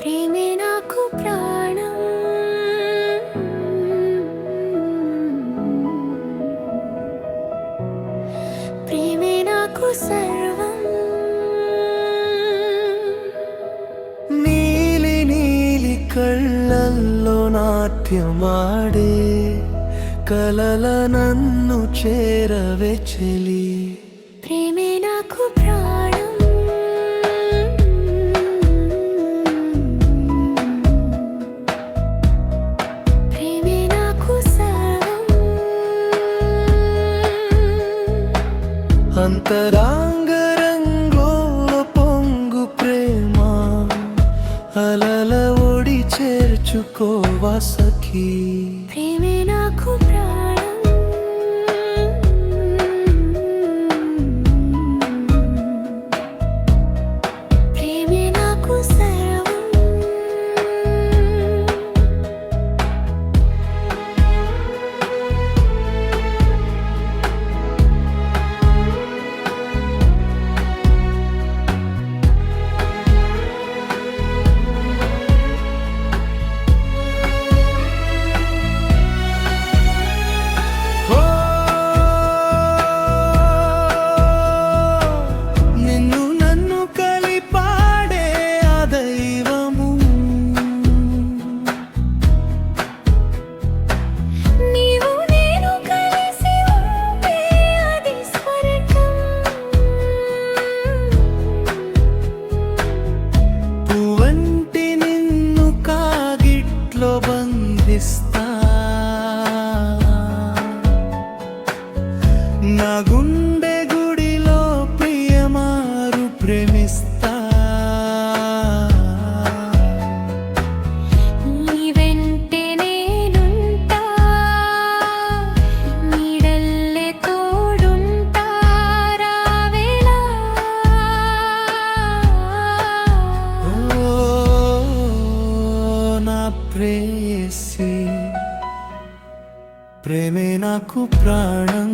ప్రేమే నాకు ప్రాణం. ప్రేమే నాకు సర్వం. నీలి నీలి కళ్ళల్లో నాట్యమాడే కలల నన్ను చేరవే చెలి. అంతరాంగ రంగోల పొంగు ప్రేమ. అలల ఒడి చేర్చుకోవా సఖీ ప్రేమే నాకు నా గుండె గుడిలో ప్రియమారు ప్రేమిస్తా. నీ వెంటే నేనుంటా నీడల్లే తోడుంటా రావేలా ఓ నా ప్రేయసి ప్రేమే నాకు ప్రాణం.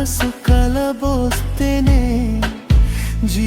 మనసు కలబోస్తేనే జీ